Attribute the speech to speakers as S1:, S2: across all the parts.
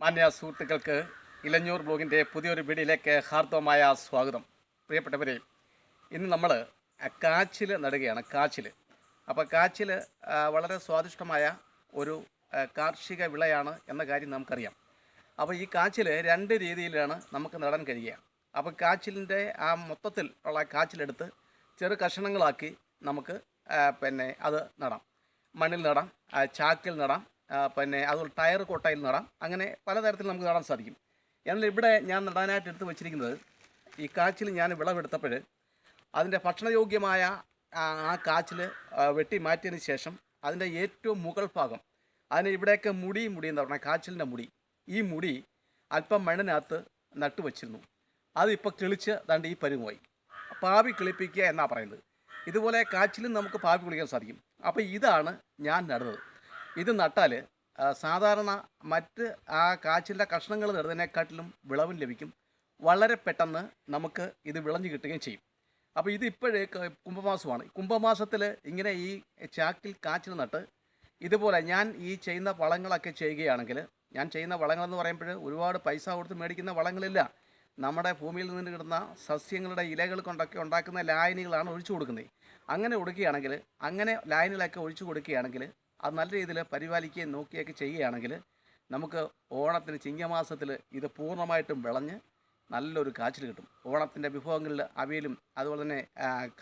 S1: മാന്യ സുഹൃത്തുക്കൾക്ക് ഇലഞ്ഞൂർ ബ്ലോഗിന്റെ പുതിയൊരു വീഡിയോയിലേക്ക് ഹാർദവമായ സ്വാഗതം. പ്രിയപ്പെട്ടവരെ ഇന്ന് നമ്മൾ കാച്ചിൽ നടുകയാണ് കാച്ചിൽ അപ്പോൾ കാച്ചിൽ വളരെ സ്വാദിഷ്ടമായ ഒരു കാർഷിക വിളയാണ് എന്ന കാര്യം നമുക്കറിയാം. അപ്പോൾ ഈ കാച്ചിൽ രണ്ട് രീതിയിലാണ് നമുക്ക് നടാൻ കഴിയുക. അപ്പോൾ കാച്ചിലിന്റെ ആ മൊത്തത്തിൽ ഉള്ള കാച്ചിലെടുത്ത് ചെറു കഷണങ്ങളാക്കി നമുക്ക് പിന്നെ അത് നടാം. മണ്ണിൽ നടാം ചാക്കിൽ നടാം പിന്നെ അതുപോലെ ടയർ കൊട്ടയിൽ നടാം. അങ്ങനെ പലതരത്തിൽ നമുക്ക് നടാൻ സാധിക്കും. എന്നാൽ ഇവിടെ ഞാൻ നടാനായിട്ട് എടുത്തു വെച്ചിരിക്കുന്നത് ഈ കാച്ചിൽ ഞാൻ വിളവെടുത്തപ്പോൾ അതിന്റെ ഭക്ഷണയോഗ്യമായ ആ കാച്ചിൽ വെട്ടി മാറ്റിയതിന് ശേഷം അതിന്റെ ഏറ്റവും മുകൾ ഭാഗം അതിന് ഇവിടെയൊക്കെ മുടി മുടി എന്ന് പറഞ്ഞാൽ കാച്ചിലിന്റെ മുടി ഈ മുടി അല്പം മണ്ണിനകത്ത് നട്ടു വച്ചിരുന്നു. അതിപ്പോൾ കിളിച്ച് ദാണ്ട് ഈ പരുമായി പാവി കിളിപ്പിക്കുക എന്നാണ് പറയുന്നത്. ഇതുപോലെ കാച്ചിലും നമുക്ക് പാവി കുളിക്കാൻ സാധിക്കും. അപ്പോൾ ഇതാണ് ഞാൻ നടുന്നത്. ഇത് നട്ടാൽ സാധാരണ മറ്റ് ആ കാച്ചിലിന്റെ കഷ്ണങ്ങൾ നേടുന്നതിനെക്കാട്ടിലും വിളവും ലഭിക്കും. വളരെ പെട്ടെന്ന് നമുക്ക് ഇത് വിളഞ്ഞു കിട്ടുകയും ചെയ്യും. അപ്പോൾ ഇത് ഇപ്പോഴേ കുംഭമാസമാണ്. കുംഭമാസത്തിൽ ഇങ്ങനെ ഈ ചാക്കിൽ കാച്ചിൽ നട്ട് ഇതുപോലെ ഞാൻ ഈ ചെയ്യുന്ന വളങ്ങളൊക്കെ ചെയ്യുകയാണെങ്കിൽ ഞാൻ ചെയ്യുന്ന വളങ്ങളെന്ന് പറയുമ്പോൾ ഒരുപാട് പൈസ കൊടുത്ത് മേടിക്കുന്ന വളങ്ങളില്ല. നമ്മുടെ ഭൂമിയിൽ നിന്ന് കിട്ടുന്ന സസ്യങ്ങളുടെ ഇലകൾ കൊണ്ടൊക്കെ ഉണ്ടാക്കുന്ന ലായനികളാണ് ഒഴിച്ചു കൊടുക്കുന്നത്. അങ്ങനെ കൊടുക്കുകയാണെങ്കിൽ അങ്ങനെ ലായനികളൊക്കെ ഒഴിച്ചു കൊടുക്കുകയാണെങ്കിൽ അത് നല്ല രീതിയിൽ പരിപാലിക്കുകയും നോക്കുകയൊക്കെ ചെയ്യുകയാണെങ്കിൽ നമുക്ക് ഓണത്തിന് ചിങ്ങമാസത്തിൽ ഇത് പൂർണമായിട്ടും വിളഞ്ഞ് നല്ലൊരു കാച്ചിൽ കിട്ടും. ഓണത്തിന്റെ വിഭവങ്ങളിൽ അവയിലും അതുപോലെ തന്നെ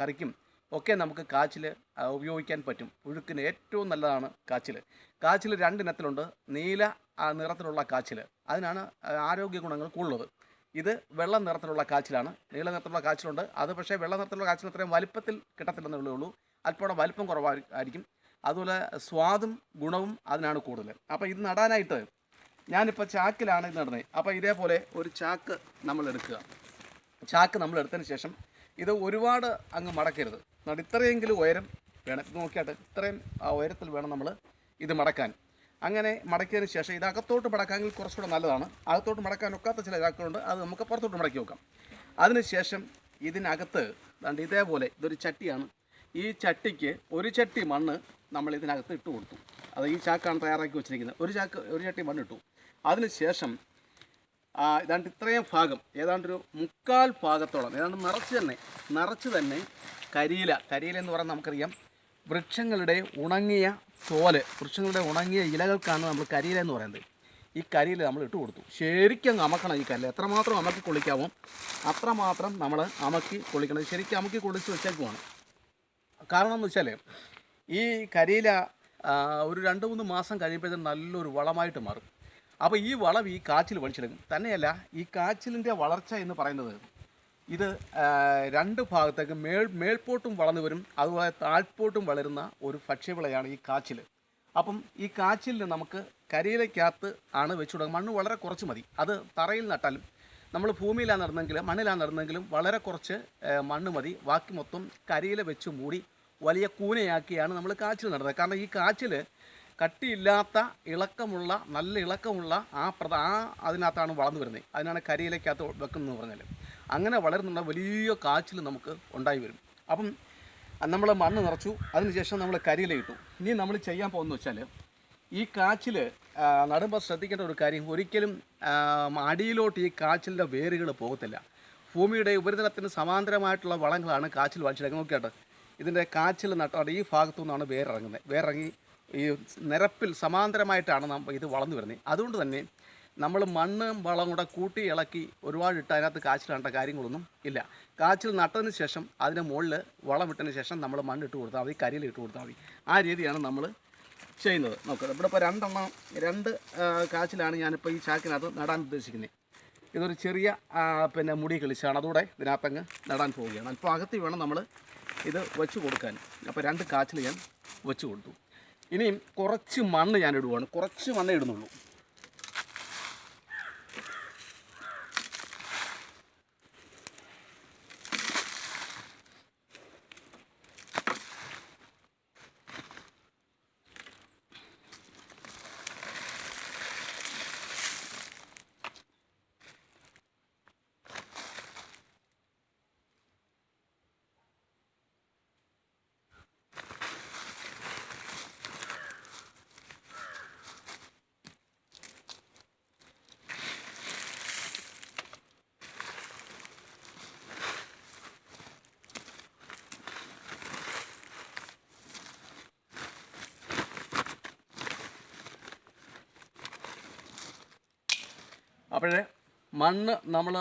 S1: കറിക്കും ഒക്കെ നമുക്ക് കാച്ചിൽ ഉപയോഗിക്കാൻ പറ്റും. പുഴുക്കിന് ഏറ്റവും നല്ലതാണ് കാച്ചിൽ. കാച്ചിൽ രണ്ടിനത്തിലുണ്ട് നീല നിറത്തിലുള്ള കാച്ചിൽ. അതിനാണ് ആരോഗ്യ ഗുണങ്ങൾ കൂടുതലുള്ളത്. ഇത് വെള്ള നിറത്തിലുള്ള കാച്ചിലാണ്. നീല നിറത്തിലുള്ള കാച്ചിലുണ്ട്. അത് പക്ഷേ വെള്ള നിറത്തിലുള്ള കാച്ചിൽ അത്രയും വലിപ്പത്തിൽ കിട്ടത്തില്ലെന്നേ ഉള്ളൂ. അല്പം വലിപ്പം കുറവായിരിക്കും അതുപോലെ സ്വാദും ഗുണവും അതിനാണ് കൂടുതൽ അപ്പോൾ ഇത് നടാനായിട്ട് ഞാനിപ്പോൾ ചാക്കിലാണ് ഇത് നടന്നത്. അപ്പോൾ ഇതേപോലെ ഒരു ചാക്ക് നമ്മൾ എടുക്കുക ചാക്ക് നമ്മൾ എടുത്തതിന് ശേഷം ഇത് ഒരുപാട് അങ്ങ് മടക്കരുത്. എന്നിട്ട് ഇത്രയെങ്കിലും ഉയരം വേണം. ഇത് നോക്കിയാട്ട് ഇത്രയും ആ ഉയരത്തിൽ വേണം നമ്മൾ ഇത് മടക്കാൻ. അങ്ങനെ മടക്കിയതിന് ശേഷം ഇത് അകത്തോട്ട് മടക്കാമെങ്കിൽ കുറച്ചുകൂടെ നല്ലതാണ്. അകത്തോട്ട് മടക്കാൻ ഒക്കാത്ത ചില ചാക്കുകളുണ്ട്. അത് നമുക്ക് പുറത്തോട്ട് മടക്കി വെക്കാം. അതിനുശേഷം ഇതിനകത്ത് ഇതേപോലെ ഇതൊരു ചട്ടിയാണ്. ഈ ചട്ടിക്ക് ഒരു ചട്ടി മണ്ണ് നമ്മൾ ഇതിനകത്ത് ഇട്ട് കൊടുത്തു. അത് ഈ ചാക്കാണ് തയ്യാറാക്കി വെച്ചിരിക്കുന്നത്. ഒരു ചാക്ക് ഒരു ചട്ടി മണ്ണ് ഇട്ടു അതിനുശേഷം ഏതാണ്ട് ഇത്രയും ഭാഗം ഏതാണ്ട് ഒരു മുക്കാൽ ഭാഗത്തോളം ഏതാണ്ട് നിറച്ച് തന്നെ നിറച്ച് തന്നെ കരിയില. കരിയില എന്ന് പറഞ്ഞാൽ നമുക്കറിയാം വൃക്ഷങ്ങളുടെ ഉണങ്ങിയ തോൽ വൃക്ഷങ്ങളുടെ ഉണങ്ങിയ ഇലകൾക്കാണ് നമ്മൾ കരിയില എന്ന് പറയുന്നത്. ഈ കരിയില നമ്മൾ ഇട്ട് കൊടുത്തു. ശരിക്കും അമക്കണം ഈ കല്ല് എത്രമാത്രം അമക്കി കുളിക്കാമോ അത്രമാത്രം നമ്മൾ അമക്കി കൊള്ളിക്കണം ശരിക്കും അമക്കി കൊള്ളിച്ച് വെച്ചേക്കുവാണ്. കാരണം എന്ന് വെച്ചാൽ ഈ കരിയില ഒരു രണ്ട് മൂന്ന് മാസം കഴിയുമ്പോഴത്തേക്കും നല്ലൊരു വളമായിട്ട് മാറും. അപ്പോൾ ഈ വളം ഈ കാച്ചിൽ വലിച്ചെടുക്കും തന്നെയല്ല ഈ കാച്ചിലിന്റെ വളർച്ച എന്ന് പറയുന്നത് ഇത് രണ്ട് ഭാഗത്തേക്ക് മേൾ മേൽപോട്ടും വളർന്നു വരും അതുപോലെ താഴ്പോട്ടും വളരുന്ന ഒരു ഭക്ഷ്യവിളയാണ് ഈ കാച്ചിൽ. അപ്പം ഈ കാച്ചിലിന് നമുക്ക് കരിയിലയ്ക്കകത്ത് ആണ് വെച്ചു കൊടുക്കുക. മണ്ണ് വളരെ കുറച്ച് മതി. അത് തറയിൽ നട്ടാലും നമ്മൾ ഭൂമിയിലാണ് നടന്നെങ്കിലും മണ്ണിലാണ് നടന്നെങ്കിലും വളരെ കുറച്ച് മണ്ണ് മതി. ബാക്കി മൊത്തം കരിയില വെച്ച് മൂടി വലിയ കൂനയാക്കിയാണ് നമ്മൾ കാച്ചിൽ നടുന്നത്. കാരണം ഈ കാച്ചിൽ കട്ടിയില്ലാത്ത ഇളക്കമുള്ള നല്ല ഇളക്കമുള്ള ആ പ്രധ ആ അതിനകത്താണ് വളർന്നു വരുന്നത്. അതിനാണ് കരിയിലക്കകത്ത് വെക്കുന്നതെന്ന് പറഞ്ഞാൽ അങ്ങനെ വളരുന്നുള്ള വലിയ കാച്ചിൽ നമുക്ക് ഉണ്ടായി വരും. അപ്പം നമ്മൾ മണ്ണ് നിറച്ചു അതിനുശേഷം നമ്മൾ കരിയില ഇട്ടു ഇനി നമ്മൾ ചെയ്യാൻ പോകുന്നത് വെച്ചാൽ ഈ കാച്ചിൽ നടുമ്പോൾ ശ്രദ്ധിക്കേണ്ട ഒരു കാര്യം ഒരിക്കലും അടിയിലോട്ട് ഈ കാച്ചിലിന്റെ വേരുകൾ പോകത്തില്ല. ഭൂമിയുടെ ഉപരിതലത്തിന് സമാന്തരമായിട്ടുള്ള വളങ്ങളാണ് കാച്ചിൽ വലിച്ചെടുക്കുന്നത്. നോക്കിയാട്ടെ. ഇതിന്റെ കാച്ചിൽ നട്ടോടെ ഈ ഭാഗത്തു നിന്നാണ് വേരിറങ്ങുന്നത്. വേരിറങ്ങി ഈ നിരപ്പിൽ സമാന്തരമായിട്ടാണ് നമ്മൾ ഇത് വളർന്നു വരുന്നത്. അതുകൊണ്ട് തന്നെ നമ്മൾ മണ്ണും വളം കൂടെ കൂട്ടി ഇളക്കി ഒരുപാട് ഇട്ട് അതിനകത്ത് കാച്ചിൽ നട്ട കാര്യങ്ങളൊന്നും ഇല്ല. കാച്ചിൽ നട്ടതിന് ശേഷം അതിന് മുകളിൽ വളം ഇട്ടതിന് ശേഷം നമ്മൾ മണ്ണിട്ട് കൊടുത്താൽ മതി കരിയിൽ ഇട്ട് കൊടുത്താൽ മതി. ആ രീതിയാണ് നമ്മൾ ചെയ്യുന്നത്. നോക്കുക ഇവിടെ ഇപ്പോൾ രണ്ടെണ്ണം രണ്ട് കാച്ചിലാണ് ഞാനിപ്പോൾ ഈ ചാക്കിനകത്ത് നടാൻ ഉദ്ദേശിക്കുന്നത്. ഇതൊരു ചെറിയ പിന്നെ മുടി കിളിച്ചാണ്. അതുകൂടെ ഇതിനകത്തങ്ങ് നടാൻ പോവുകയാണ്. അപ്പോൾ അകത്തി വേണം നമ്മൾ ഇത് വെച്ച് കൊടുക്കാൻ. അപ്പോൾ രണ്ട് കാച്ചിൽ ഞാൻ വെച്ച് കൊടുത്തു. ഇനിയും കുറച്ച് മണ്ണ് ഞാൻ ഇടുവാണ്. കുറച്ച് മണ്ണേ ഇടുന്നുള്ളൂ. അപ്പോഴേ മണ്ണ് നമ്മൾ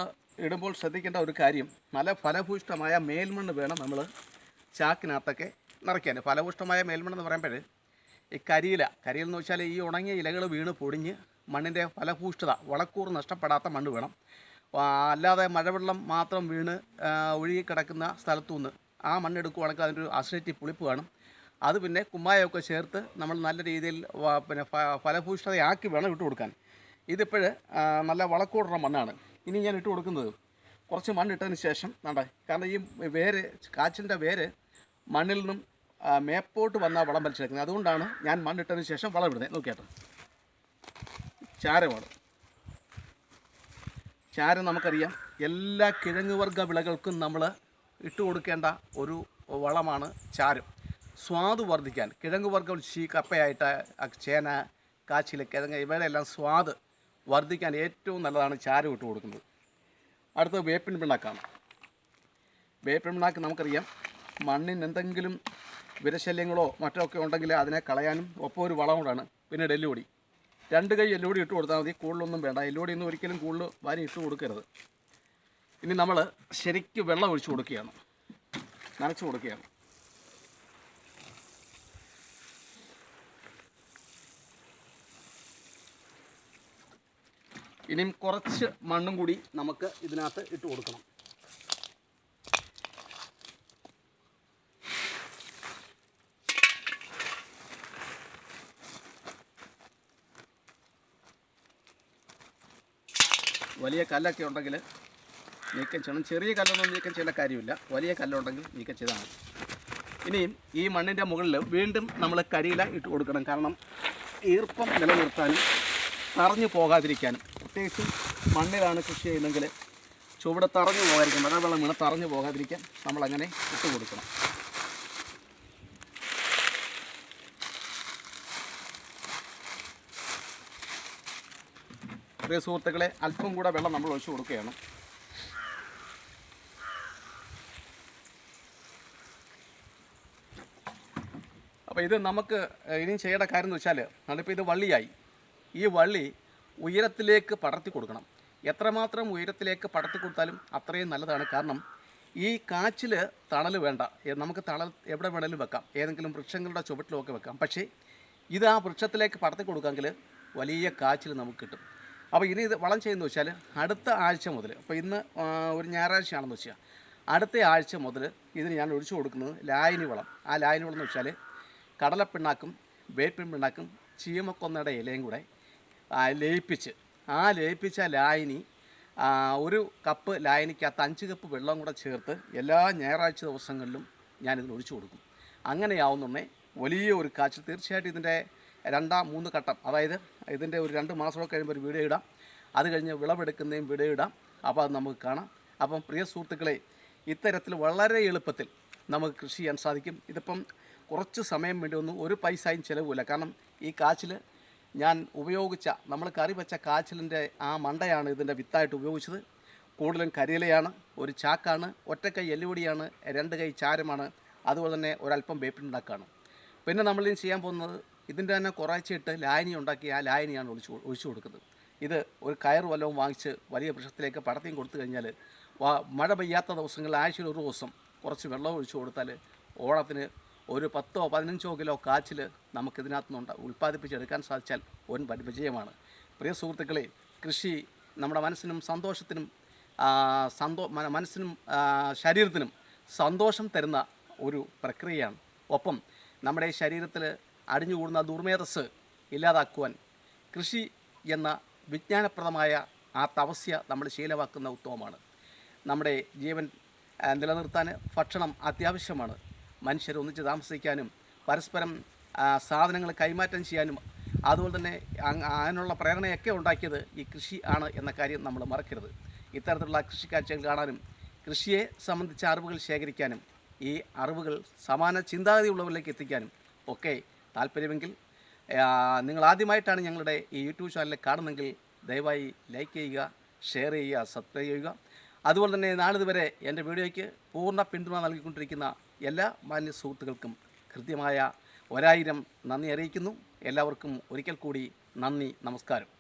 S1: ഇടുമ്പോൾ ശ്രദ്ധിക്കേണ്ട ഒരു കാര്യം നല്ല ഫലഭൂഷ്ടമായ മേൽമണ്ണ് വേണം നമ്മൾ ചാക്കിനകത്തൊക്കെ നിറയ്ക്കാൻ. ഫലഭൂഷ്ടമായ മേൽമണ്ണ് എന്ന് പറയുമ്പോൾ ഈ കരിയില കരിയിൽ എന്ന് വെച്ചാൽ ഈ ഉണങ്ങിയ ഇലകൾ വീണ് പൊടിഞ്ഞ് മണ്ണിന്റെ ഫലഭൂഷ്ഠത വളക്കൂറ് നഷ്ടപ്പെടാത്ത മണ്ണ് വേണം. അല്ലാതെ മഴവെള്ളം മാത്രം വീണ് ഒഴുകിക്കിടക്കുന്ന കിടക്കുന്ന സ്ഥലത്തുനിന്ന് ആ മണ്ണെടുക്കുവാണെങ്കിൽ അതിന്റെ ഒരു അസിഡിറ്റി പുളിപ്പ് കാണും. അത് പിന്നെ കുമ്മായമൊക്കെ ചേർത്ത് നമ്മൾ നല്ല രീതിയിൽ പിന്നെ ഫലഭൂഷ്ഠതയാക്കി വേണം ഇട്ട് കൊടുക്കാൻ ഇതിപ്പോൾ നല്ല വളക്കൂടുന്ന മണ്ണാണ്. ഇനി ഞാൻ ഇട്ട് കൊടുക്കുന്നത് കുറച്ച് മണ്ണിട്ടതിന് ശേഷം വേണ്ട കാരണം ഈ വേര് കാച്ചിന്റെ വേര് മണ്ണിൽ നിന്നും മേപ്പോട്ട് വന്ന വളം വലിച്ചെടുക്കുന്നത്. അതുകൊണ്ടാണ് ഞാൻ മണ്ണിട്ടതിന് ശേഷം വളം ഇടുന്നത്. നോക്കിയാട്ടോ ചാരമാണ്. ചാരം നമുക്കറിയാം. എല്ലാ കിഴങ്ങുവർഗ വിളകൾക്കും നമ്മൾ ഇട്ട് കൊടുക്കേണ്ട ഒരു വളമാണ് ചാരം. സ്വാദ് വർദ്ധിക്കാൻ കിഴങ്ങുവർഗം ചീ കപ്പയായിട്ട് ചേന കാച്ചിൽ കിഴങ്ങ് ഇവയുടെ എല്ലാം സ്വാദ് വർദ്ധിക്കാൻ ഏറ്റവും നല്ലതാണ് ചാരം ഇട്ട് കൊടുക്കുന്നത്. അടുത്തത് വേപ്പിൻ പിണ്ണാക്കാണ്. വേപ്പിൻ പിണ്ണാക്ക് നമുക്കറിയാം. മണ്ണിന് എന്തെങ്കിലും വിരശല്യങ്ങളോ മറ്റോ ഒക്കെ ഉണ്ടെങ്കിൽ അതിനെ കളയാനും ഒപ്പം ഒരു വളം കൂടാണ്. പിന്നെ എല്ലുപൊടി. രണ്ട് കൈ എല്ലുപൊടി ഇട്ട് കൊടുത്താൽ മതി. കൂടുതലൊന്നും വേണ്ട. എല്ലുപൊടി ഒന്നും ഒരിക്കലും കൂടുതൽ വാരി ഇട്ട് കൊടുക്കരുത്. ഇനി നമ്മൾ ശരിക്കും വെള്ളം ഒഴിച്ചു കൊടുക്കുകയാണ്. നനച്ചു കൊടുക്കുകയാണ്. ഇനിയും കുറച്ച് മണ്ണും കൂടി നമുക്ക് ഇതിനകത്ത് ഇട്ട് കൊടുക്കണം. വലിയ കല്ലൊക്കെ ഉണ്ടെങ്കിൽ നീക്കം ചെയ്യണം. ചെറിയ കല്ലൊന്നും നീക്കം ചെയ്യേണ്ട കാര്യമില്ല. വലിയ കല്ലുണ്ടെങ്കിൽ നീക്കം ചെയ്താൽ മതി. ഇനിയും ഈ മണ്ണിന്റെ മുകളിൽ വീണ്ടും നമ്മൾ കരിയില ഇട്ട് കൊടുക്കണം. കാരണം ഈർപ്പം നിലനിർത്താനും തറഞ്ഞു പോകാതിരിക്കാനും. പ്രത്യേകിച്ചും മണ്ണിലാണ് കൃഷി ചെയ്യുന്നതെങ്കിൽ ചുവടെ തറഞ്ഞു പോകാതിരിക്കാൻ മഴവെള്ളം വീണ് തറഞ്ഞു പോകാതിരിക്കാൻ നമ്മളങ്ങനെ ഇട്ട് കൊടുക്കണം. പ്രിയ സുഹൃത്തുക്കളെ അല്പം കൂടെ വെള്ളം നമ്മൾ ഒഴിച്ചു കൊടുക്കുകയാണ്. അപ്പോൾ ഇത് നമുക്ക് ഇനിയും ചെയ്യേണ്ട കാര്യം എന്ന് വെച്ചാൽ നമ്മളിപ്പോൾ ഇത് വള്ളിയായി. ഈ വള്ളി ഉയരത്തിലേക്ക് പടർത്തി കൊടുക്കണം. എത്രമാത്രം ഉയരത്തിലേക്ക് പടർത്തി കൊടുത്താലും അത്രയും നല്ലതാണ്. കാരണം ഈ കാച്ചിൽ തണൽ വേണ്ട. നമുക്ക് തണൽ എവിടെ വേണമെങ്കിലും വെക്കാം. ഏതെങ്കിലും വൃക്ഷങ്ങളുടെ ചുവട്ടിലുമൊക്കെ വെക്കാം. പക്ഷേ ഇത് ആ വൃക്ഷത്തിലേക്ക് പടർത്തി കൊടുക്കാമെങ്കിൽ വലിയ കാച്ചിൽ നമുക്ക് കിട്ടും. അപ്പോൾ ഇനി ഇത് വളം ചെയ്യുന്നത് വെച്ചാൽ അടുത്ത ആഴ്ച മുതൽ അപ്പോൾ ഇന്ന് ഒരു ഞായറാഴ്ചയാണെന്ന് വെച്ചാൽ അടുത്ത ആഴ്ച മുതൽ ഇതിന് ഞാൻ ഒഴിച്ചു കൊടുക്കുന്നത് ലായനി വളം. ആ ലായനി വളം എന്ന് വെച്ചാൽ കടലപ്പിണ്ണാക്കും വേപ്പിൻ പിണ്ണാക്കും ചീമക്കൊന്നയുടെ ഇലയും കൂടെ ലയിപ്പിച്ച്. ആ ലയിപ്പിച്ച ലായനി ഒരു കപ്പ് ലായനിക്കകത്ത് അഞ്ച് കപ്പ് വെള്ളം കൂടെ ചേർത്ത് എല്ലാ ഞായറാഴ്ച ദിവസങ്ങളിലും ഞാനിതിന് ഒഴിച്ചു കൊടുക്കും. അങ്ങനെയാവുന്നുണ്ടേ വലിയ ഒരു കാച്ചിൽ തീർച്ചയായിട്ടും ഇതിന്റെ രണ്ടാം മൂന്ന് ഘട്ടം അതായത് ഇതിന്റെ ഒരു രണ്ട് മാസമൊക്കെ കഴിയുമ്പോൾ ഒരു വീഡിയോ ഇടാം. അത് കഴിഞ്ഞ് വിളവെടുക്കുന്നതും വീഡിയോ ഇടാം. അപ്പോൾ അത് നമുക്ക് കാണാം. അപ്പം പ്രിയ സുഹൃത്തുക്കളെ ഇത്തരത്തിൽ വളരെ എളുപ്പത്തിൽ നമുക്ക് കൃഷി ചെയ്യാൻ സാധിക്കും. ഇതിപ്പം കുറച്ച് സമയം വേണ്ടി ഒന്നും ഒരു പൈസയും ചിലവില്ല കാരണം ഈ കാച്ചിൽ ഞാൻ ഉപയോഗിച്ച നമ്മൾ കറി വെച്ച കാച്ചിലിന്റെ ആ മണ്ടയാണ് ഇതിന്റെ വിത്തായിട്ട് ഉപയോഗിച്ചത്. കൂടുതലും കരിയിലയാണ് ഒരു ചാക്കാണ് ഒറ്റക്കൈ എല്ലുപൊടിയാണ് രണ്ട് കൈ ചാരമാണ് അതുപോലെ തന്നെ ഒരല്പം വേപ്പിനുണ്ടാക്കാണ്. പിന്നെ നമ്മൾ ഇനി ചെയ്യാൻ പോകുന്നത് ഇതിന്റെ തന്നെ കുറച്ചിട്ട് ലായനി ഉണ്ടാക്കി ആ ലായനിയാണ് ഒഴിച്ചു ഒഴിച്ചു കൊടുക്കുന്നത്. ഇത് ഒരു കയർ വല്ലവും വാങ്ങിച്ച് വലിയ വൃക്ഷത്തിലേക്ക് പടത്തിയും കൊടുത്തു കഴിഞ്ഞാൽ മഴ പെയ്യാത്ത ദിവസങ്ങളിൽ ആഴ്ചയിൽ ഒരു ദിവസം കുറച്ച് വെള്ളം ഒഴിച്ചു കൊടുത്താൽ ഓണത്തിന് ഒരു പത്തോ പതിനഞ്ചോ കിലോ കാച്ചിൽ നമുക്കിതിനകത്ത് നിന്ന് ഉൽപ്പാദിപ്പിച്ചെടുക്കാൻ സാധിച്ചാൽ വൻ വൻ പ്രിയ സുഹൃത്തുക്കളെ കൃഷി നമ്മുടെ മനസ്സിനും സന്തോഷത്തിനും സന്തോ മനസ്സിനും ശരീരത്തിനും സന്തോഷം തരുന്ന ഒരു പ്രക്രിയയാണ്. ഒപ്പം നമ്മുടെ ശരീരത്തിൽ അടിഞ്ഞുകൂടുന്ന ദുർമേധസ് ഇല്ലാതാക്കുവാൻ കൃഷി എന്ന വിജ്ഞാനപ്രദമായ ആ തപസ്യ നമ്മൾ ശീലമാക്കുന്ന ഉത്തമമാണ് നമ്മുടെ ജീവൻ നിലനിർത്താൻ ഭക്ഷണം അത്യാവശ്യമാണ്. മനുഷ്യർ ഒന്നിച്ച് താമസിക്കാനും പരസ്പരം സാധനങ്ങൾ കൈമാറ്റം ചെയ്യാനും അതുപോലെ തന്നെ അതിനുള്ള പ്രേരണയൊക്കെ ഉണ്ടാക്കിയത് ഈ കൃഷി ആണ് എന്ന കാര്യം നമ്മൾ മറക്കരുത്. ഇത്തരത്തിലുള്ള കൃഷി കാഴ്ചകൾ കാണാനും കൃഷിയെ സംബന്ധിച്ച അറിവുകൾ ശേഖരിക്കാനും ഈ അറിവുകൾ സമാന ചിന്താഗതിയുള്ളവരിലേക്ക് എത്തിക്കാനും ഒക്കെ താല്പര്യമെങ്കിൽ നിങ്ങൾ ആദ്യമായിട്ടാണ് ഞങ്ങളുടെ ഈ യൂട്യൂബ് ചാനൽ കാണുന്നെങ്കിൽ ദയവായി ലൈക്ക് ചെയ്യുക ഷെയർ ചെയ്യുക സബ്സ്ക്രൈബ് ചെയ്യുക. അതുപോലെ തന്നെ നാളിതുവരെ എന്റെ വീഡിയോയ്ക്ക് പൂർണ പിന്തുണ നൽകിക്കൊണ്ടിരിക്കുന്ന എല്ലാ മാന്യ സുഹൃത്തുക്കൾക്കും കൃത്യമായ ഒരായിരം നന്ദി അറിയിക്കുന്നു. എല്ലാവർക്കും ഒരിക്കൽ കൂടി നന്ദി നമസ്കാരം.